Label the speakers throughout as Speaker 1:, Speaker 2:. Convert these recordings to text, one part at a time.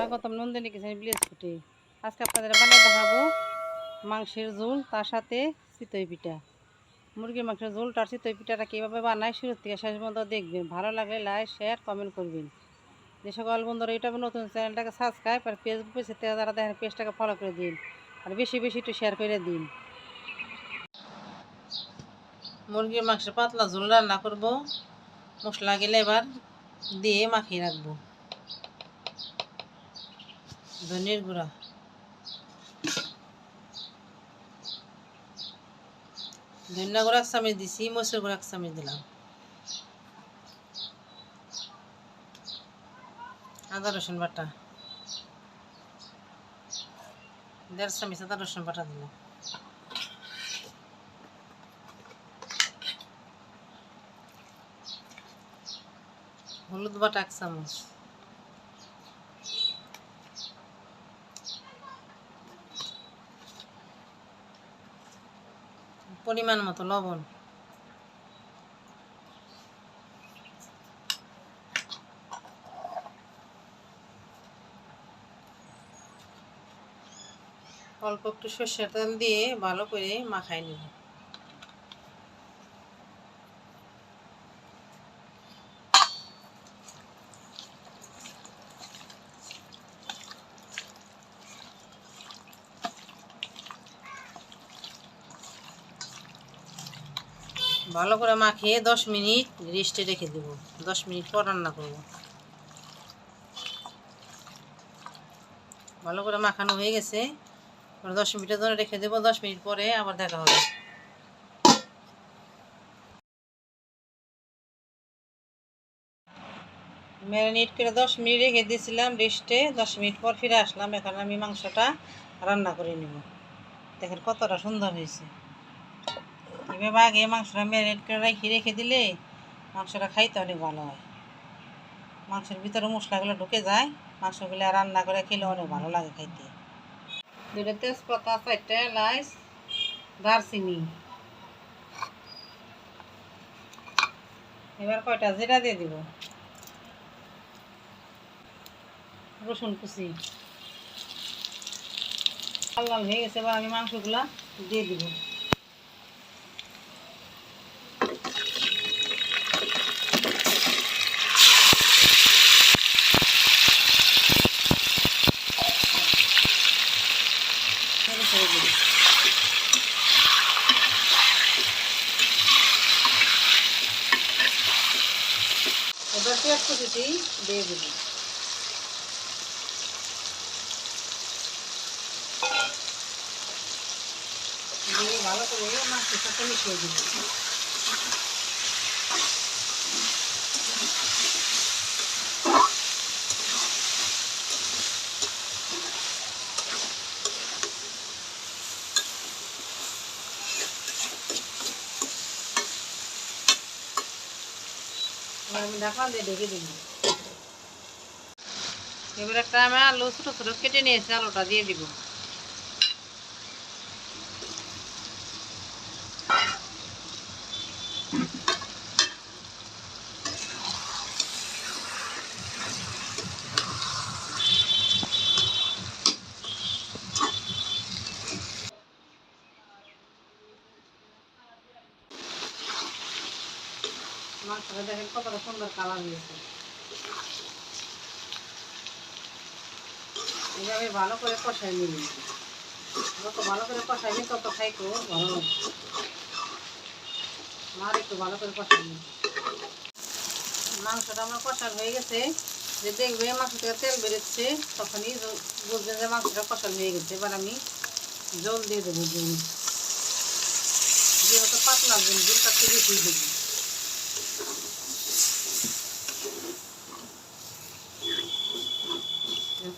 Speaker 1: স্বাগতম নন্দিনী কিচেন ব্লিজ ফুটে। আজকে আপনাদের বানিয়ে দেখাবো মাংসের ঝোল, তার সাথে চিতই পিঠা। মুরগির মাংসের ঝোল, তার চিতই পিঠাটা কীভাবে বানায় শুরু থেকে শেষ পর্যন্ত দেখবেন। ভালো লাগলে লাইক শেয়ার কমেন্ট করবেন। যে সকল বন্ধুরা ইউটিউবে নতুন, চ্যানেলটাকে সাবস্ক্রাইব আর ফেসবুক পেজে যারা দেখেন, পেজটাকে ফলো করে দিন। আর বেশি বেশি একটু শেয়ার করে দিন। মুরগির মাংসের পাতলা ঝোল রান্না করব। মশলা গেলে এবার দিয়ে মাখিয়ে রাখব। ধনের গুঁড়া। ধনিয়া গুঁড়া চামচ দিছি, মসুর গুঁড়া চামচ দিলাম। আদা, রসুন বাটা। দেড় চামচ আদা, রসুন বাটা দিলাম। হলুদ বাটা এক চামচ। পরিমাণ মতো লবণ। অল্প একটু সর্ষের তেল দিয়ে ভালো করে মাখাই নেব। ভালো করে মাখিয়ে দশ মিনিট রেস্টে রেখে দেব। দশ মিনিট পর রান্না করব। ভালো করে মাখানো হয়ে গেছে। দশ মিনিটের জন্য রেখে দেবো। দশ মিনিট পরে আবার দেখা হবে। ম্যারিনেট করে দশ মিনিট রেখে দিয়েছিলাম রেস্টে। দশ মিনিট পর ফিরে আসলাম। এখন আমি মাংসটা রান্না করে নেব। দেখেন কতটা সুন্দর হয়েছে। এভাবে আগে মাংসটা ম্যারিনেট করে রেখে রেখে দিলে মাংসটা খাইতে অনেক ভালো হয়। মাংসের ভিতরে মশলাগুলো ঢুকে যায়, মাংসগুলো রান্না করে খেলে অনেক ভালো লাগে খাইতে। দুটো তেজপাতা চারটে এলাচ, দারচিনি। এবার কয়টা জিরা দিয়ে দিব? রসুন কুচি। লাল লাল হয়ে গেছে, এবার আমি মাংসগুলা দিয়ে দিব ছেড়ে ছেড়ে দিব এবার পেঁয়াজ কুচিটি দিয়ে দিব দিয়ে ভালো করে মাছটির সাথে মিশিয়ে এবার আমি ঢাকা দিয়ে ঢেকে এবার একটা আমি আলু ছোটো ছোটো কেটে নিয়েছি, আলুটা দিয়ে দিব। সুন্দর কালার ভালো করে ভালো করে তত ভালো। একটু ভালো করে মাংসটা আমার কষার হয়ে গেছে। যে দেখবে মাংস থেকে তেল বেরোচ্ছে, তখনই জ- বুঝবে যে মাংসটা কষার হয়ে গেছে। এবার আমি জল দিয়ে দেবো জল। যেহেতু পাতলা জল, জলটা একটু বেশি দেবো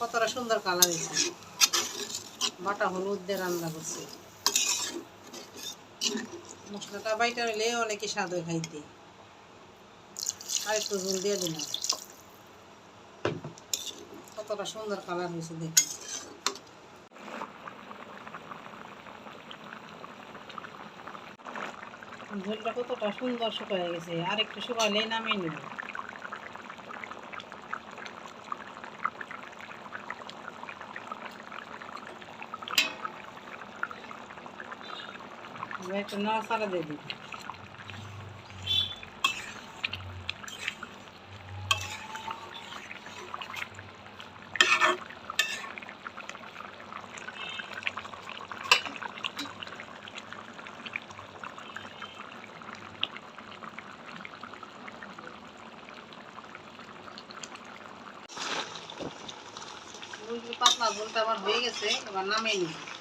Speaker 1: কতটা সুন্দর কালার হয়েছে। বাটা হলুদ দিয়ে রান্না করছে। মশলাটা বাইটা হলে অনেকে স্বাদ হয় খাইতে। আর একটু ঝোল দিয়ে দিলাম। কতটা সুন্দর কালার হয়েছে দেখুন। ঝোলটা কতটা সুন্দর শুকায় গেছে। আর একটু শুকাইলেই নামিয়ে নেব এবার একটু নাড়াচাড়া দিয়ে দিই মুরগির পাতলা ঝোলটা আমার হয়ে গেছে এবার নামিয়ে নিই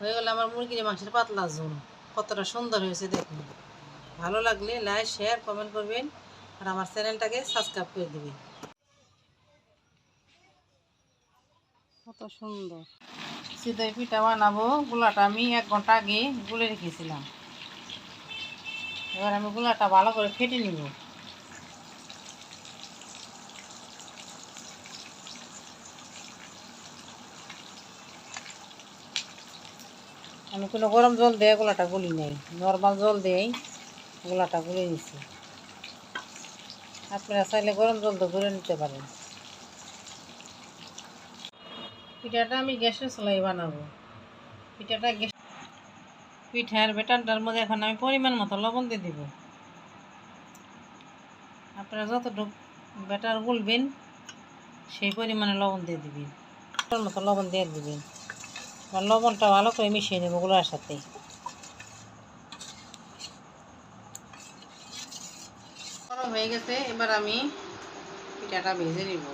Speaker 1: হয়ে গেল আমার মুরগির মাংসের পাতলা ঝোল। কতটা সুন্দর হয়েছে দেখুন। ভালো লাগলে লাইক শেয়ার কমেন্ট করবেন আর আমার চ্যানেলটাকে সাবস্ক্রাইব করে দেবেন। কত সুন্দর। সিদাই পিঠা বানাবো। গুলাটা আমি এক ঘণ্টা আগে গুলে রেখেছিলাম। এবার আমি গুলাটা ভালো করে ফেটে নিব। আমি কোনো গরম জল দিয়ে গোলাটা গুলি নেই। নর্মাল জল দিয়েই গোলাটা গুলে নিছি। আপনারা চাইলে গরম জল তো গুলে নিতে পারেন। পিঠাটা আমি গ্যাসের চুলাই বানাবো। পিঠাটা গ্যাস পিঠার বেটারটার মধ্যে এখন আমি পরিমাণ মতো লবণ দিয়ে দিব। আপনারা যতটুকু বেটার গুলবেন, সেই পরিমাণে লবণ দিয়ে দিবেন। মতো লবণ দিয়ে দিবেন। আর লবণটা ভালো করে মিশিয়ে নেব ওগুলোর সাথে। হয়ে গেছে, এবার আমি পিঠাটা ভেজে নিব।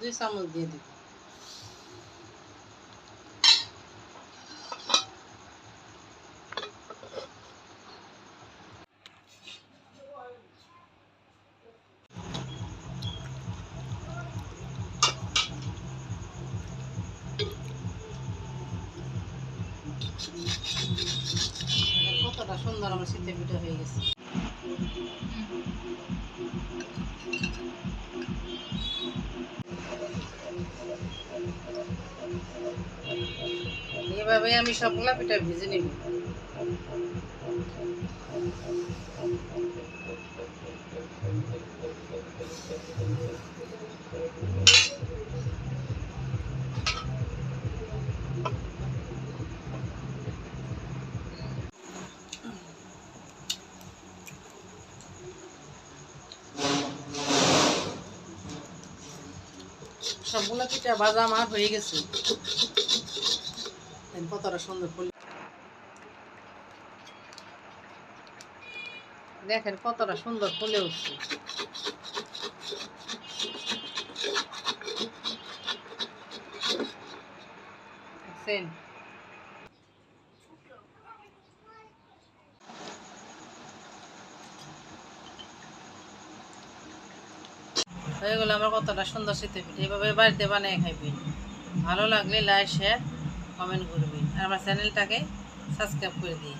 Speaker 1: দুই চামচ দিয়ে দিব। সুন্দর আমার শীতের পিঠা হয়ে গেছে। এভাবে আমি সবগুলা পিঠা ভেজে নিব। সবগুলা পিঠা ভাজা আমার হয়ে গেছে কতটা সুন্দর ফুল দেখেন কতটা সুন্দর ফুলে উঠছে দেখছেন? হয়ে গেলো আমার কতটা সুন্দর শীতের পিঠে এভাবে বাড়িতে বানিয়ে খাইবেন ভালো লাগলে লাইক শেয়ার কমেন্ট করবেন আর আমার চ্যানেলটাকে সাবস্ক্রাইব করে দিন